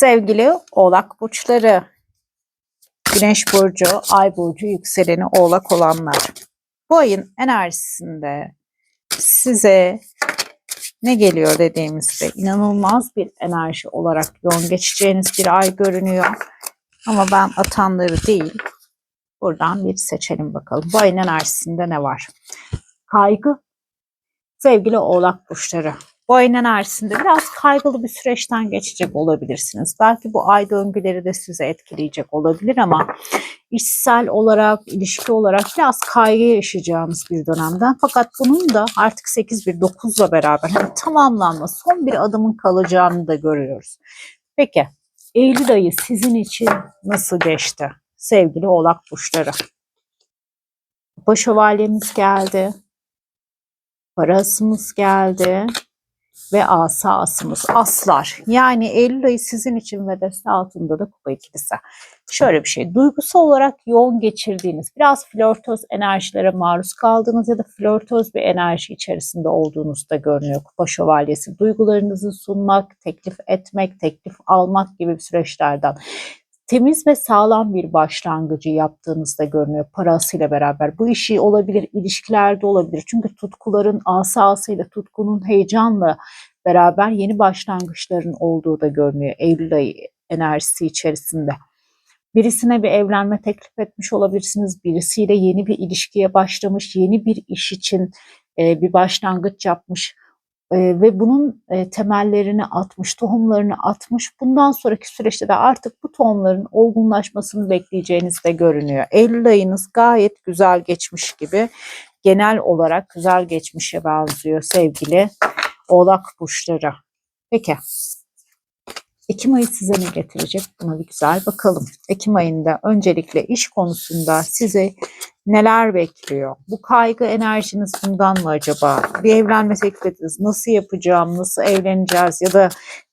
Sevgili Oğlak burçları, Güneş burcu, Ay burcu, yükseleni Oğlak olanlar. Bu ayın enerjisinde size ne geliyor dediğimizde inanılmaz bir enerji olarak yoğun geçeceğiniz bir ay görünüyor. Ama ben atanları değil, buradan bir seçelim bakalım. Bu ayın enerjisinde ne var? Kaygı, sevgili Oğlak burçları. Bu ayın enerjisinde biraz kaygılı bir süreçten geçecek olabilirsiniz. Belki bu ay döngüleri de size etkileyecek olabilir ama işsel olarak, ilişki olarak biraz kaygı yaşayacağınız bir dönemden. Fakat bunun da artık 8-1-9'la beraber hani tamamlanma, son bir adımın kalacağını da görüyoruz. Peki, Eylül ayı sizin için nasıl geçti? Sevgili oğlak burçları. Şövalyemiz geldi. Parasımız geldi ve asa asımız aslar. Yani Eylül ayı sizin için ve deste altında da kupa ikilisi. Şöyle bir şey, duygusal olarak yoğun geçirdiğiniz, biraz flörtöz enerjilere maruz kaldığınız ya da flörtöz bir enerji içerisinde olduğunuzda görünüyor kupa şövalyesi. Duygularınızı sunmak, teklif etmek, teklif almak gibi süreçlerden temiz ve sağlam bir başlangıcı yaptığınızda görünüyor parasıyla beraber. Bu işi olabilir, ilişkilerde olabilir. Çünkü tutkuların asasıyla, tutkunun heyecanla beraber yeni başlangıçların olduğu da görünüyor Eylül ayı enerjisi içerisinde. Birisine bir evlenme teklif etmiş olabilirsiniz. Birisiyle yeni bir ilişkiye başlamış, yeni bir iş için bir başlangıç yapmış e, ve bunun e, temellerini atmış, tohumlarını atmış. Bundan sonraki süreçte de artık bu tohumların olgunlaşmasını bekleyeceğiniz de görünüyor. Eylül ayınız gayet güzel geçmiş gibi. Genel olarak güzel geçmişe benziyor sevgili Oğlak burçları. Peki. Ekim ayı size ne getirecek? Buna bir güzel bakalım. Ekim ayında öncelikle iş konusunda size neler bekliyor? Bu kaygı enerjiniz bundan mı acaba? Bir evlenme teklif ettiniz. Nasıl yapacağım? Nasıl evleneceğiz? Ya da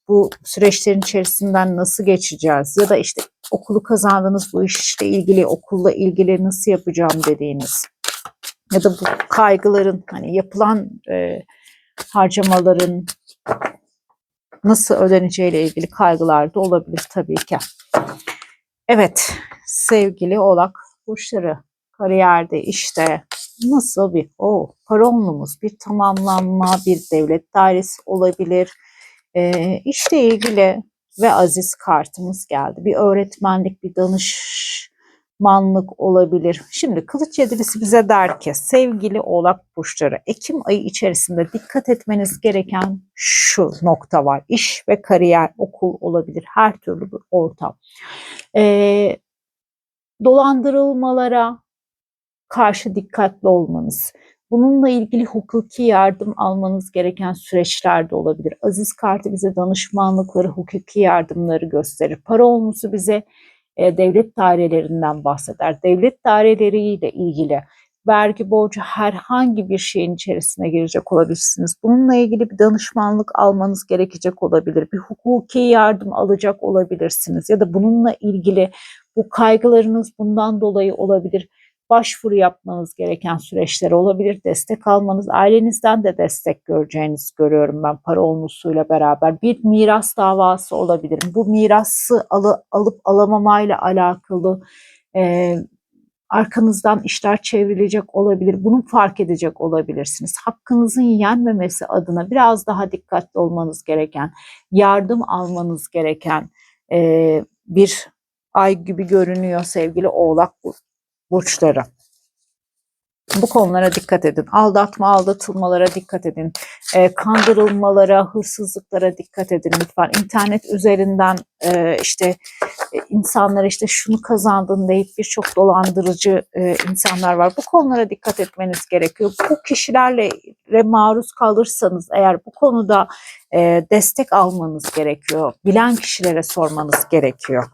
bu süreçlerin içerisinden nasıl geçeceğiz? Ya da işte okulu kazandınız bu işle ilgili, okulla ilgili nasıl yapacağım dediğiniz. Ya da bu kaygıların hani yapılan e, harcamaların nasıl ödeneceğiyle ilgili kaygılar da olabilir tabii ki. Evet sevgili oğlak burçları kariyerde işte nasıl bir o paronlumuz bir tamamlanma bir devlet dairesi olabilir. Ee, işle ilgili ve aziz kartımız geldi. Bir öğretmenlik, bir danışmanlık olabilir. Şimdi kılıç yedilisi bize der ki sevgili oğlak burçları Ekim ayı içerisinde dikkat etmeniz gereken şu nokta var. İş ve kariyer, okul olabilir. Her türlü bir ortam. Ee, dolandırılmalara, karşı dikkatli olmanız, bununla ilgili hukuki yardım almanız gereken süreçler de olabilir. Aziz kartı bize danışmanlıkları, hukuki yardımları gösterir. Para olmusu bize e, devlet dairelerinden bahseder. Devlet daireleriyle ilgili vergi borcu herhangi bir şeyin içerisine girecek olabilirsiniz. Bununla ilgili bir danışmanlık almanız gerekecek olabilir. Bir hukuki yardım alacak olabilirsiniz. Ya da bununla ilgili bu kaygılarınız bundan dolayı olabilir başvuru yapmanız gereken süreçler olabilir. Destek almanız, ailenizden de destek göreceğiniz görüyorum ben para olmuşuyla beraber. Bir miras davası olabilir. Bu mirası alı, alıp alamamayla alakalı e, arkanızdan işler çevrilecek olabilir. Bunu fark edecek olabilirsiniz. Hakkınızın yenmemesi adına biraz daha dikkatli olmanız gereken, yardım almanız gereken e, bir ay gibi görünüyor sevgili oğlak burçları. Bu konulara dikkat edin. Aldatma, aldatılmalara dikkat edin. E, kandırılmalara, hırsızlıklara dikkat edin lütfen. İnternet üzerinden e, işte e, insanlar işte şunu kazandın deyip birçok dolandırıcı e, insanlar var. Bu konulara dikkat etmeniz gerekiyor. Bu kişilerle maruz kalırsanız eğer bu konuda e, destek almanız gerekiyor. Bilen kişilere sormanız gerekiyor.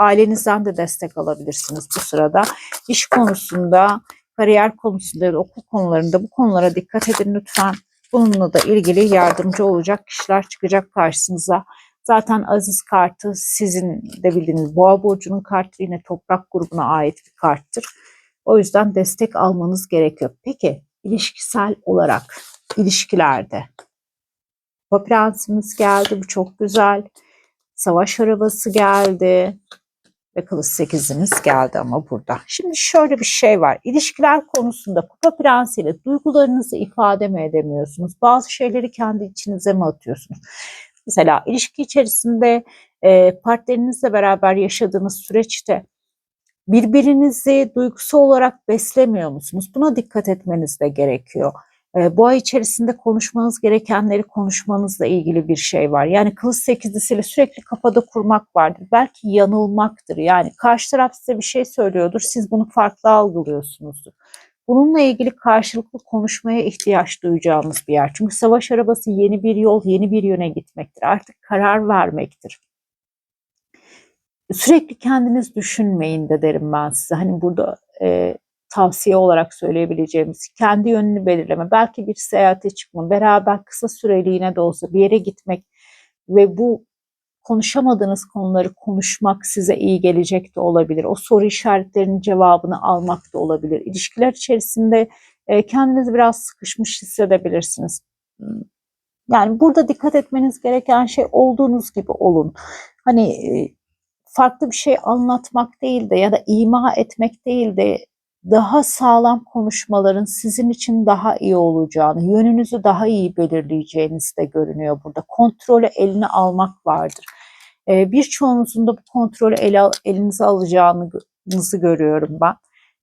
Ailenizden de destek alabilirsiniz bu sırada. İş konusunda, kariyer konusunda ya okul konularında bu konulara dikkat edin lütfen. Bununla da ilgili yardımcı olacak kişiler çıkacak karşınıza. Zaten Aziz kartı sizin de bildiğiniz Boğa burcunun kartı yine toprak grubuna ait bir karttır. O yüzden destek almanız gerekiyor. Peki ilişkisel olarak ilişkilerde Kupa prensimiz geldi. Bu çok güzel. Savaş arabası geldi. Ve kılıç sekizimiz geldi ama burada. Şimdi şöyle bir şey var. İlişkiler konusunda kupa prensiyle duygularınızı ifade mi edemiyorsunuz? Bazı şeyleri kendi içinize mi atıyorsunuz? Mesela ilişki içerisinde e, partnerinizle beraber yaşadığınız süreçte birbirinizi duygusal olarak beslemiyor musunuz? Buna dikkat etmeniz de gerekiyor. E, bu ay içerisinde konuşmanız gerekenleri konuşmanızla ilgili bir şey var. Yani kılıç sekizlisiyle sürekli kafada kurmak vardır. Belki yanılmaktır. Yani karşı taraf size bir şey söylüyordur. Siz bunu farklı algılıyorsunuzdur. Bununla ilgili karşılıklı konuşmaya ihtiyaç duyacağımız bir yer. Çünkü savaş arabası yeni bir yol, yeni bir yöne gitmektir. Artık karar vermektir. Sürekli kendiniz düşünmeyin de derim ben size. Hani burada e, tavsiye olarak söyleyebileceğimiz kendi yönünü belirleme, belki bir seyahate çıkma, beraber kısa süreliğine de olsa bir yere gitmek ve bu konuşamadığınız konuları konuşmak size iyi gelecek de olabilir. O soru işaretlerinin cevabını almak da olabilir. İlişkiler içerisinde e, kendinizi biraz sıkışmış hissedebilirsiniz. Hmm. Yani burada dikkat etmeniz gereken şey olduğunuz gibi olun. Hani e, farklı bir şey anlatmak değil de ya da ima etmek değil de daha sağlam konuşmaların sizin için daha iyi olacağını, yönünüzü daha iyi belirleyeceğiniz de görünüyor burada. Kontrolü eline almak vardır. Ee, birçoğunuzun da bu kontrolü ele, elinize alacağınızı görüyorum ben.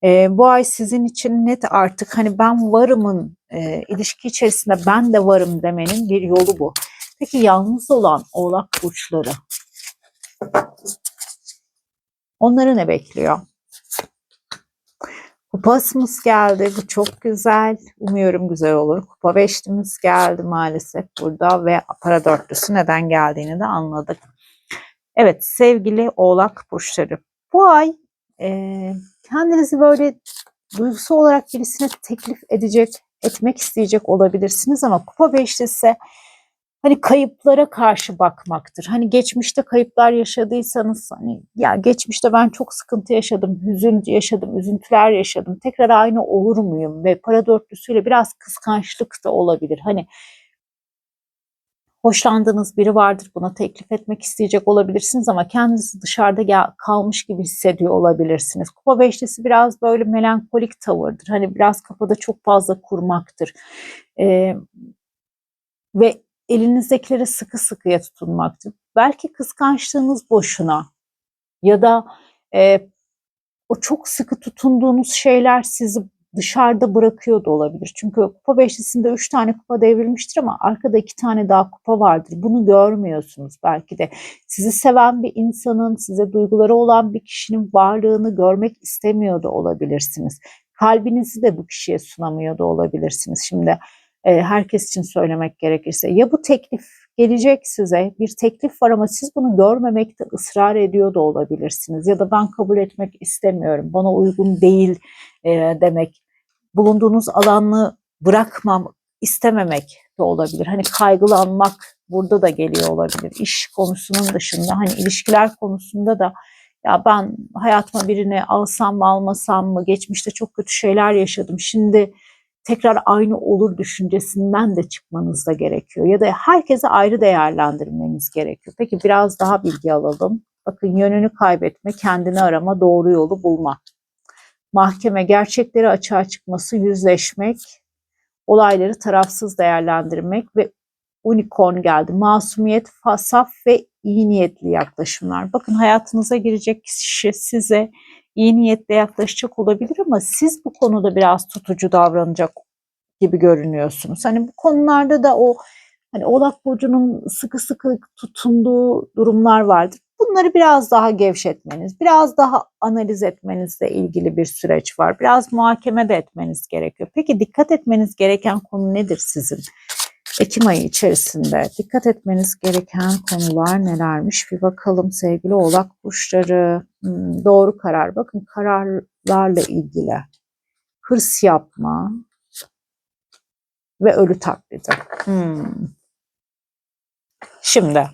Ee, bu ay sizin için net artık hani ben varımın e, ilişki içerisinde ben de varım demenin bir yolu bu. Peki yalnız olan oğlak burçları onları ne bekliyor? Kupasımız geldi. Bu çok güzel. Umuyorum güzel olur. Kupa beşlimiz geldi maalesef burada ve para dörtlüsü neden geldiğini de anladık. Evet sevgili oğlak burçları. Bu ay e, kendinizi böyle duygusal olarak birisine teklif edecek, etmek isteyecek olabilirsiniz ama kupa beşlisi hani kayıplara karşı bakmaktır. Hani geçmişte kayıplar yaşadıysanız hani ya geçmişte ben çok sıkıntı yaşadım, hüzün yaşadım, üzüntüler yaşadım. Tekrar aynı olur muyum? Ve para dörtlüsüyle biraz kıskançlık da olabilir. Hani hoşlandığınız biri vardır buna teklif etmek isteyecek olabilirsiniz ama kendinizi dışarıda kalmış gibi hissediyor olabilirsiniz. Kupa beşlisi biraz böyle melankolik tavırdır. Hani biraz kafada çok fazla kurmaktır. Ee, ve elinizdekilere sıkı sıkıya tutunmaktır. Belki kıskançlığınız boşuna ya da e, o çok sıkı tutunduğunuz şeyler sizi dışarıda bırakıyor da olabilir. Çünkü kupa beşlisinde üç tane kupa devrilmiştir ama arkada iki tane daha kupa vardır. Bunu görmüyorsunuz belki de. Sizi seven bir insanın, size duyguları olan bir kişinin varlığını görmek istemiyor da olabilirsiniz. Kalbinizi de bu kişiye sunamıyor da olabilirsiniz. Şimdi herkes için söylemek gerekirse. Ya bu teklif gelecek size bir teklif var ama siz bunu görmemekte ısrar ediyor da olabilirsiniz. Ya da ben kabul etmek istemiyorum, bana uygun değil e, demek. Bulunduğunuz alanı bırakmam, istememek de olabilir. Hani kaygılanmak burada da geliyor olabilir. İş konusunun dışında hani ilişkiler konusunda da ya ben hayatıma birini alsam mı almasam mı geçmişte çok kötü şeyler yaşadım. Şimdi tekrar aynı olur düşüncesinden de çıkmanız da gerekiyor. Ya da herkese ayrı değerlendirmeniz gerekiyor. Peki biraz daha bilgi alalım. Bakın yönünü kaybetme, kendini arama, doğru yolu bulma. Mahkeme gerçekleri açığa çıkması, yüzleşmek, olayları tarafsız değerlendirmek ve unicorn geldi. Masumiyet, fasaf ve iyi niyetli yaklaşımlar. Bakın hayatınıza girecek kişi size iyi niyetle yaklaşacak olabilir ama siz bu konuda biraz tutucu davranacak gibi görünüyorsunuz. Hani bu konularda da o hani Oğlak burcunun sıkı sıkı tutunduğu durumlar vardır. Bunları biraz daha gevşetmeniz, biraz daha analiz etmenizle ilgili bir süreç var. Biraz muhakeme de etmeniz gerekiyor. Peki dikkat etmeniz gereken konu nedir sizin? Ekim ayı içerisinde dikkat etmeniz gereken konular nelermiş? Bir bakalım sevgili oğlak burçları. Hmm, doğru karar. Bakın kararlarla ilgili. Hırs yapma ve ölü taklidi. Hmm. Şimdi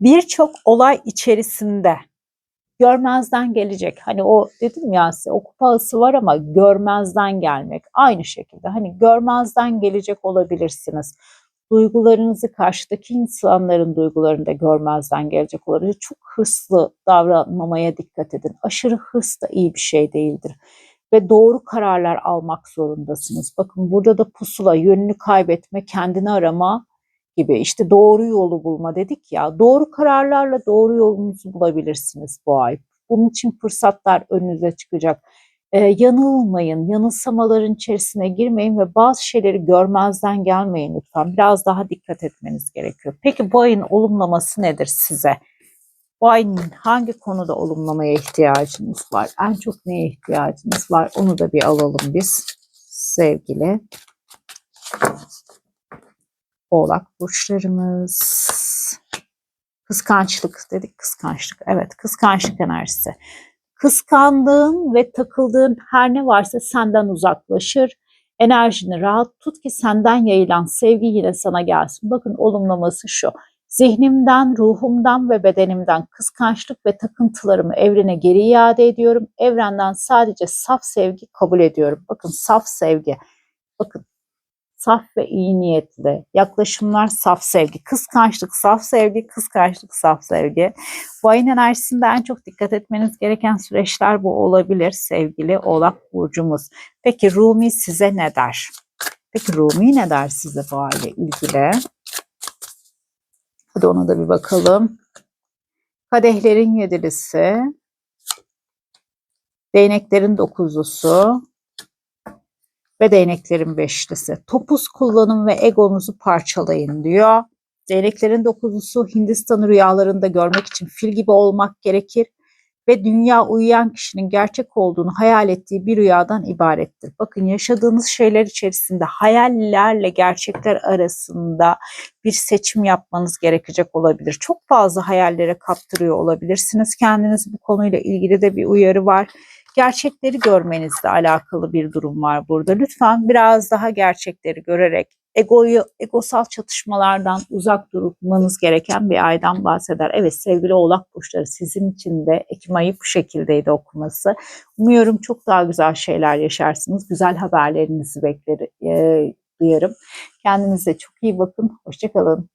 birçok olay içerisinde görmezden gelecek. Hani o dedim ya size o kupası var ama görmezden gelmek. Aynı şekilde hani görmezden gelecek olabilirsiniz. duygularınızı karşıdaki insanların duygularını da görmezden gelecek olabilir. Çok hırslı davranmamaya dikkat edin. Aşırı hırs da iyi bir şey değildir. Ve doğru kararlar almak zorundasınız. Bakın burada da pusula, yönünü kaybetme, kendini arama gibi işte doğru yolu bulma dedik ya. Doğru kararlarla doğru yolunuzu bulabilirsiniz bu ay. Bunun için fırsatlar önünüze çıkacak. Ee, yanılmayın, yanılsamaların içerisine girmeyin ve bazı şeyleri görmezden gelmeyin lütfen. Biraz daha dikkat etmeniz gerekiyor. Peki bu ayın olumlaması nedir size? Bu ayın hangi konuda olumlamaya ihtiyacınız var? En çok neye ihtiyacınız var? Onu da bir alalım biz sevgili oğlak burçlarımız. Kıskançlık dedik kıskançlık. Evet kıskançlık enerjisi. Kıskandığın ve takıldığın her ne varsa senden uzaklaşır. Enerjini rahat tut ki senden yayılan sevgi yine sana gelsin. Bakın olumlaması şu. Zihnimden, ruhumdan ve bedenimden kıskançlık ve takıntılarımı evrene geri iade ediyorum. Evrenden sadece saf sevgi kabul ediyorum. Bakın saf sevgi. Bakın saf ve iyi niyetli yaklaşımlar saf sevgi, kıskançlık saf sevgi, kıskançlık saf sevgi. Bu ayın enerjisinde en çok dikkat etmeniz gereken süreçler bu olabilir sevgili Oğlak Burcumuz. Peki Rumi size ne der? Peki Rumi ne der size bu ayla ilgili? Hadi ona da bir bakalım. Kadehlerin yedilisi, değneklerin dokuzlusu, ve değneklerin beşlisi. Topuz kullanın ve egonuzu parçalayın diyor. Değneklerin dokuzlusu Hindistan'ı rüyalarında görmek için fil gibi olmak gerekir ve dünya uyuyan kişinin gerçek olduğunu hayal ettiği bir rüyadan ibarettir. Bakın yaşadığınız şeyler içerisinde hayallerle gerçekler arasında bir seçim yapmanız gerekecek olabilir. Çok fazla hayallere kaptırıyor olabilirsiniz. Kendiniz bu konuyla ilgili de bir uyarı var gerçekleri görmenizle alakalı bir durum var burada. Lütfen biraz daha gerçekleri görerek egoyu, egosal çatışmalardan uzak durmanız gereken bir aydan bahseder. Evet sevgili oğlak burçları sizin için de Ekim ayı bu şekildeydi okuması. Umuyorum çok daha güzel şeyler yaşarsınız. Güzel haberlerinizi bekler, e, duyarım. Kendinize çok iyi bakın. Hoşçakalın.